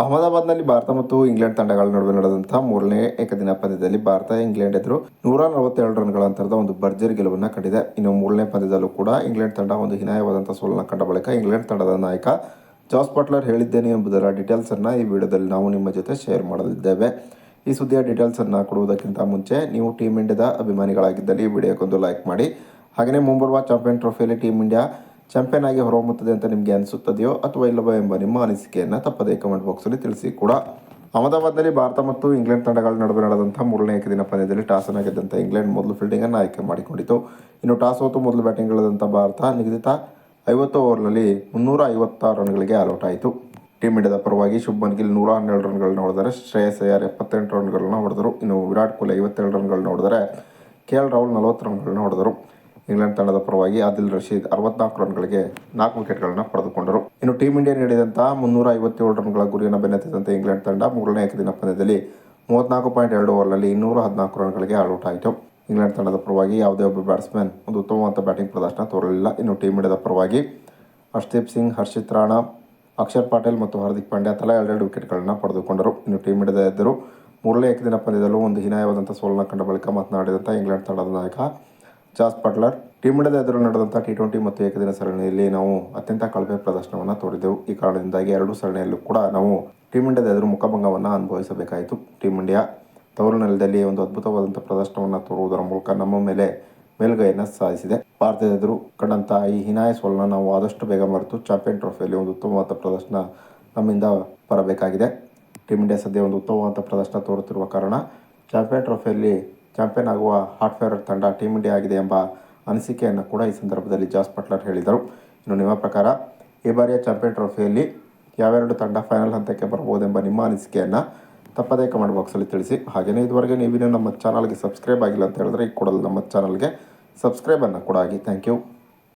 ಅಹಮದಾಬಾದ್ನಲ್ಲಿ ಭಾರತ ಮತ್ತು ಇಂಗ್ಲೆಂಡ್ ತಂಡಗಳ ನಡುವೆ ನಡೆದಂತಹ ಮೂರನೇ ಏಕದಿನ ಪಂದ್ಯದಲ್ಲಿ ಭಾರತ ಇಂಗ್ಲೆಂಡ್ ಎದುರು ನೂರ ನಲವತ್ತೆರಡು ರನ್ಗಳ ಅಂತರದ ಒಂದು ಭರ್ಜರಿ ಗೆಲುವನ್ನು ಕಂಡಿದೆ. ಇನ್ನು ಮೂರನೇ ಪಂದ್ಯದಲ್ಲೂ ಕೂಡ ಇಂಗ್ಲೆಂಡ್ ತಂಡ ಒಂದು ಹೀನಾಯವಾದಂಥ ಸೋಲನ್ನು ಕಂಡ ಬಳಿಕ ಇಂಗ್ಲೆಂಡ್ ತಂಡದ ನಾಯಕ ಜಾಸ್ ಬಟ್ಲರ್ ಹೇಳಿದ್ದೇನೆ ಎಂಬುದರ ಡೀಟೇಲ್ಸನ್ನು ಈ ವಿಡಿಯೋದಲ್ಲಿ ನಾವು ನಿಮ್ಮ ಜೊತೆ ಶೇರ್ ಮಾಡಲಿದ್ದೇವೆ. ಈ ಸುದ್ದಿಯ ಡೀಟೇಲ್ಸ್ ಅನ್ನ ಕೊಡುವುದಕ್ಕಿಂತ ಮುಂಚೆ ನೀವು ಟೀಮ್ ಇಂಡಿಯಾದ ಅಭಿಮಾನಿಗಳಾಗಿದ್ದಲ್ಲಿ ಈ ವಿಡಿಯೋಕ್ಕೊಂದು ಲೈಕ್ ಮಾಡಿ. ಹಾಗೆಯೇ ಮುಂಬರುವ ಚಾಂಪಿಯನ್ ಟ್ರೋಫಿಯಲ್ಲಿ ಟೀಮ್ ಇಂಡಿಯಾ ಚಾಂಪಿಯನ್ ಆಗಿ ಹೊರಹೊಮ್ಮುತ್ತದೆ ಅಂತ ನಿಮಗೆ ಅನಿಸುತ್ತದೆಯೋ ಅಥವಾ ಇಲ್ಲವೋ ಎಂಬ ನಿಮ್ಮ ಅನಿಸಿಕೆಯನ್ನು ತಪ್ಪದೇ ಕಮೆಂಟ್ ಬಾಕ್ಸಲ್ಲಿ ತಿಳಿಸಿ ಕೂಡ. ಅಹಮದಾಬಾದ್ನಲ್ಲಿ ಭಾರತ ಮತ್ತು ಇಂಗ್ಲೆಂಡ್ ತಂಡಗಳ ನಡುವೆ ನಡೆದಂಥ ಮೂರನೇ ಏಕದಿನ ಪಂದ್ಯದಲ್ಲಿ ಟಾಸ್ ಗೆದ್ದಂಥ ಇಂಗ್ಲೆಂಡ್ ಮೊದಲು ಫೀಲ್ಡಿಂಗ್ ಅನ್ನು ಆಯ್ಕೆ ಮಾಡಿಕೊಂಡಿತು. ಇನ್ನು ಟಾಸ್ ಹೊತ್ತು ಮೊದಲು ಬ್ಯಾಟಿಂಗ್ ಇಳಿದಂಥ ಭಾರತ ನಿಗದಿತ ಐವತ್ತು ಓವರ್ನಲ್ಲಿ ಮುನ್ನೂರ ಐವತ್ತಾರು ರನ್ಗಳಿಗೆ ಆಲ್ಔಟ್ ಆಯಿತು. ಟೀಮ್ ಇಂಡಿಯಾದ ಪರವಾಗಿ ಶುಭ್ಮನ್ ಗಿಲ್ ನೂರ ಹನ್ನೆರಡು ರನ್ಗಳನ್ನ ಹೊಡೆದರೆ ಶ್ರೇಯಸ್ ಅಯ್ಯರ್ ಎಪ್ಪತ್ತೆಂಟು ರನ್ಗಳನ್ನ ಹೊಡೆದರು. ಇನ್ನು ವಿರಾಟ್ ಕೊಹ್ಲಿ ಐವತ್ತೆರಡು ರನ್ಗಳನ್ನ ಹೊಡೆದರೆ ಕೆ ಎಲ್ ರಾಹುಲ್ ನಲವತ್ತು ರನ್ಗಳನ್ನ ಹೊಡೆದರು. ಇಂಗ್ಲೆಂಡ್ ತಂಡದ ಪರವಾಗಿ ಆದಿಲ್ ರಶೀದ್ ಅರವತ್ನಾಲ್ಕು ರನ್ಗಳಿಗೆ ನಾಲ್ಕು ವಿಕೆಟ್ಗಳನ್ನು ಪಡೆದುಕೊಂಡರು. ಇನ್ನು ಟೀಮ್ ಇಂಡಿಯಾ ನೀಡಿದಂತಹ ಮುನ್ನೂರ ಐವತ್ತೇಳು ರನ್ಗಳ ಗುರಿಯನ್ನು ಬೆನ್ನತ್ತಿದಂತೆ ಇಂಗ್ಲೆಂಡ್ ತಂಡ ಮೂರನೇ ಏಕದಿನ ಪಂದ್ಯದಲ್ಲಿ ಮೂವತ್ನಾಲ್ಕು ಪಾಯಿಂಟ್ ಎರಡು ಓವರ್ನಲ್ಲಿ ಇನ್ನೂರ ಹದಿನಾಲ್ಕು ರನ್ಗಳಿಗೆ ಆಲ್ಔಟ್ ಆಯಿತು ಇಂಗ್ಲೆಂಡ್ ತಂಡದ ಪರವಾಗಿ ಯಾವುದೇ ಒಬ್ಬ ಬ್ಯಾಟ್ಸ್ಮನ್ ಒಂದು ಉತ್ತಮವಾದ ಬ್ಯಾಟಿಂಗ್ ಪ್ರದರ್ಶನ ತೋರಲಿಲ್ಲ. ಇನ್ನು ಟೀಮ್ ಇಂಡಿಯಾದ ಪರವಾಗಿ ಹರ್ಷದೀಪ್ ಸಿಂಗ್, ಹರ್ಷಿತ್ ರಾಣಾ, ಅಕ್ಷರ್ ಪಾಟೇಲ್ ಮತ್ತು ಹಾರ್ದಿಕ್ ಪಾಂಡ್ಯ ತಲಾ ಎರಡೆರಡು ವಿಕೆಟ್ಗಳನ್ನು ಪಡೆದುಕೊಂಡರು. ಇನ್ನು ಟೀಮ್ ಇಂಡಿಯಾದ ಎದುರು ಮೂರನೇ ಏಕದಿನ ಪಂದ್ಯದಲ್ಲೂ ಒಂದು ಹೀನಾಯವಾದಂಥ ಸೋಲನ್ನು ಕಂಡ ಬಳಿಕ ಮಾತನಾಡಿದಂಥ ಇಂಗ್ಲೆಂಡ್ ತಂಡದ ನಾಯಕ ಜಾಸ್ ಪಟ್ಲರ್ ಟೀಮ್ ಇಂಡಿಯಾದ ಎದುರು ನಡೆದಂಥ ಟಿ ಟ್ವೆಂಟಿ ಮತ್ತು ಏಕದಿನ ಸರಣಿಯಲ್ಲಿ ನಾವು ಅತ್ಯಂತ ಕಳಪೆ ಪ್ರದರ್ಶನವನ್ನು ತೋರಿದೆವು. ಈ ಕಾರಣದಿಂದಾಗಿ ಎರಡೂ ಸರಣಿಯಲ್ಲೂ ಕೂಡ ನಾವು ಟೀಮ್ ಇಂಡಿಯಾದ ಎದುರು ಮುಖಭಂಗವನ್ನು ಅನುಭವಿಸಬೇಕಾಯಿತು. ಟೀಮ್ ಇಂಡಿಯಾ ತವರು ನೆಲದಲ್ಲಿ ಒಂದು ಅದ್ಭುತವಾದಂಥ ಪ್ರದರ್ಶನವನ್ನು ತೋರುವುದರ ಮೂಲಕ ನಮ್ಮ ಮೇಲೆ ಮೇಲುಗೈಯನ್ನು ಸಾಧಿಸಿದೆ. ಭಾರತದ ಎದುರು ಕಂಡಂಥ ಈ ಹಿನಾಯ ಸೋಲನ್ನು ನಾವು ಆದಷ್ಟು ಬೇಗ ಮರೆತು ಚಾಂಪಿಯನ್ ಟ್ರೋಫಿಯಲ್ಲಿ ಒಂದು ಉತ್ತಮವಾದ ಪ್ರದರ್ಶನ ನಮ್ಮಿಂದ ಬರಬೇಕಾಗಿದೆ. ಟೀಮ್ ಇಂಡಿಯಾ ಸದ್ಯ ಒಂದು ಉತ್ತಮವಾದ ಪ್ರದರ್ಶನ ತೋರುತ್ತಿರುವ ಕಾರಣ ಚಾಂಪಿಯನ್ ಟ್ರೋಫಿಯಲ್ಲಿ ಚಾಂಪಿಯನ್ ಆಗುವ ಹಾಟ್ ಫೇವರೇಟ್ ತಂಡ ಟೀಮ್ ಇಂಡಿಯಾ ಆಗಿದೆ ಎಂಬ ಅನಿಸಿಕೆಯನ್ನು ಕೂಡ ಈ ಸಂದರ್ಭದಲ್ಲಿ ಜಾಸ್ ಪಟ್ಲರ್ ಹೇಳಿದರು. ಇನ್ನು ನಿಮ್ಮ ಪ್ರಕಾರ ಈ ಬಾರಿಯ ಚಾಂಪಿಯನ್ ಟ್ರೋಫಿಯಲ್ಲಿ ಯಾವೆರಡು ತಂಡ ಫೈನಲ್ ಹಂತಕ್ಕೆ ಬರ್ಬೋದೆಂಬ ನಿಮ್ಮ ಅನಿಸಿಕೆಯನ್ನು ತಪ್ಪದೇ ಕಮೆಂಟ್ ಬಾಕ್ಸಲ್ಲಿ ತಿಳಿಸಿ. ಹಾಗೆಯೇ ಇದುವರೆಗೆ ನೀವಿನ್ನೂ ನಮ್ಮ ಚಾನಲ್ಗೆ ಸಬ್ಸ್ಕ್ರೈಬ್ ಆಗಿಲ್ಲ ಅಂತ ಹೇಳಿದ್ರೆ ಈ ಕೂಡಲೇ ನಮ್ಮ ಚಾನಲ್ಗೆ ಸಬ್ಸ್ಕ್ರೈಬನ್ನು ಕೂಡ ಆಗಿ. Thank you.